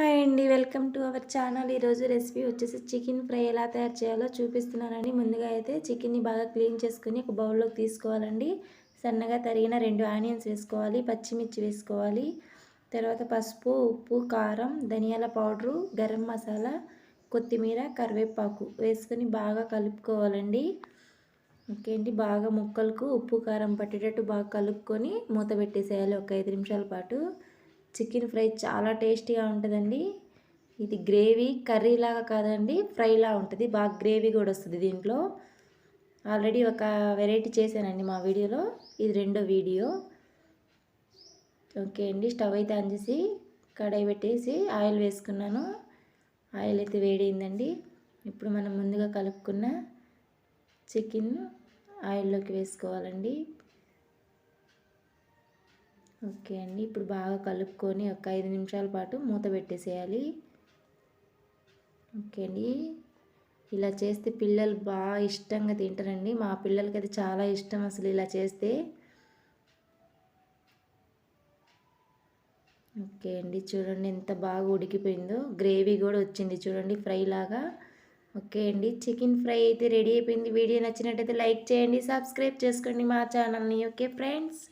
Hi అండి welcome to our channel. ఈరోజు recipe వచ్చేసి చికెన్ ఫ్రై ఎలా తయారు చేయాలో చూపిస్తున్నానండి. ముందుగా అయితే చికెన్ని బాగా క్లీన్ చేసుకుని ఒక బౌల్లోకి తీసుకోవాలండి. సన్నగా తరిగిన రెండు ఆనియన్స్ వేసుకోవాలి పచ్చిమిర్చి వేసుకోవాలి తర్వాత పసుపు ఉప్పు కారం ధనియాల పౌడరు గరం మసాలా కొత్తిమీర కరివేపాకు వేసుకొని బాగా కలుపుకోవాలండి. ఓకే అండి బాగా ముక్కలకు ఉప్పు కారం పట్టేటట్టు బాగా కలుపుకొని మూత పెట్టేసేయాలి ఒక ఐదు నిమిషాల పాటు. చికెన్ ఫ్రై చాలా టేస్టీగా ఉంటుందండి. ఇది గ్రేవీ కర్రీ లాగా కాదండి ఫ్రైలా ఉంటుంది. బాగా గ్రేవీ కూడా వస్తుంది దీంట్లో. ఆల్రెడీ ఒక వెరైటీ చేశానండి మా వీడియోలో. ఇది రెండో వీడియో. ఓకే అండి స్టవ్ అయితే ఆన్ చేసి కడాయి పెట్టేసి ఆయిల్ వేసుకున్నాను. ఆయిల్ అయితే వేడైందండి. ఇప్పుడు మనం ముందుగా కలుపుకున్న చికెన్ ఆయిల్లోకి వేసుకోవాలండి. ఓకే అండి. ఇప్పుడు బాగా కలుపుకొని ఒక ఐదు నిమిషాల పాటు మూత పెట్టేసేయాలి. ఓకే అండి. ఇలా చేస్తే పిల్లలు బాగా ఇష్టంగా తింటారండి. మా పిల్లలకి అది చాలా ఇష్టం అసలు ఇలా చేస్తే. ఓకే అండి. చూడండి ఎంత బాగా ఉడికిపోయిందో. గ్రేవీ కూడా వచ్చింది చూడండి ఫ్రై లాగా. ఓకే అండి. చికెన్ ఫ్రై అయితే రెడీ అయిపోయింది. వీడియో నచ్చినట్టయితే లైక్ చేయండి సబ్స్క్రైబ్ చేసుకోండి మా ఛానల్ని. Okay friends.